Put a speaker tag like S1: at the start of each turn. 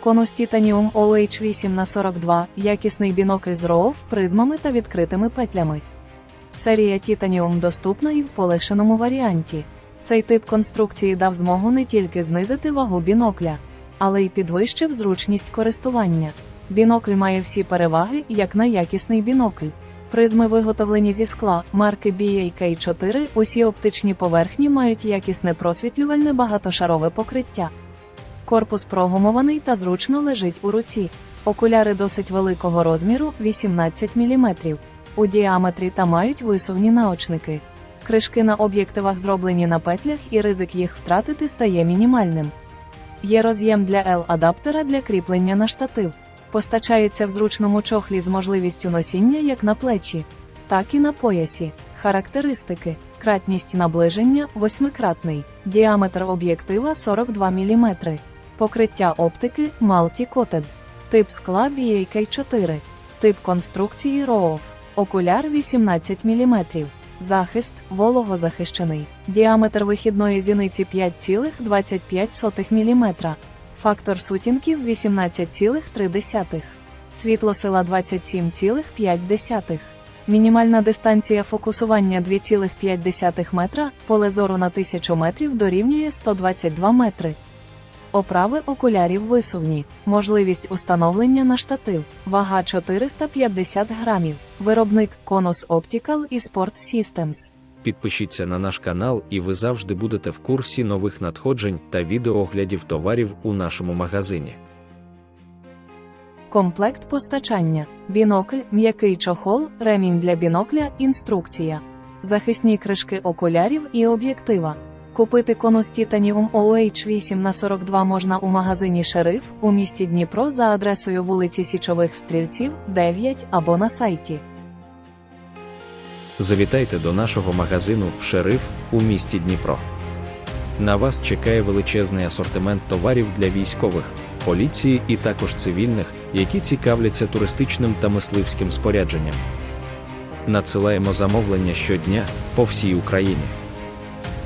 S1: Конус Titanium OH8 на 42 якісний бінокль з RAW призмами та відкритими петлями. Серія Titanium доступна і в полегшеному варіанті. Цей тип конструкції дав змогу не тільки знизити вагу бінокля, але й підвищив зручність користування. Бінокль має всі переваги, як найякісний бінокль. Призми виготовлені зі скла марки BAK4, усі оптичні поверхні мають якісне просвітлювальне багатошарове покриття. Корпус прогумований та зручно лежить у руці. Окуляри досить великого розміру 18 мм у діаметрі та мають висувні наочники. Кришки на об'єктивах зроблені на петлях і ризик їх втратити стає мінімальним. Є роз'єм для L-адаптера для кріплення на штатив. Постачається в зручному чохлі з можливістю носіння як на плечі, так і на поясі. Характеристики: кратність наближення 8-кратний, діаметр об'єктива 42 мм, покриття оптики Multi-Coated, тип скла BAK4, тип конструкції RAW, окуляр 18 мм. Захист вологозахищений. Діаметр вихідної зіниці 5,25 мм. Фактор сутінків 18,3. Світлосила 27,5. Мінімальна дистанція фокусування 2,5 метра, поле зору на 1000 метрів дорівнює 122 метри. Оправи окулярів висувні, можливість установлення на штатив, вага 450 грамів, виробник Konus Optical і Sport Systems.
S2: Підпишіться на наш канал, і ви завжди будете в курсі нових надходжень та відеооглядів товарів у нашому магазині.
S1: Комплект постачання, бінокль, м'який чохол, ремінь для бінокля, інструкція, захисні кришки окулярів і об'єктива. Купити конус Titanium OH8 на 42 можна у магазині Шериф у місті Дніпро за адресою вулиці Січових Стрільців, 9 або на сайті.
S2: Завітайте до нашого магазину Шериф у місті Дніпро. На вас чекає величезний асортимент товарів для військових, поліції і також цивільних, які цікавляться туристичним та мисливським спорядженням. Надсилаємо замовлення щодня по всій Україні.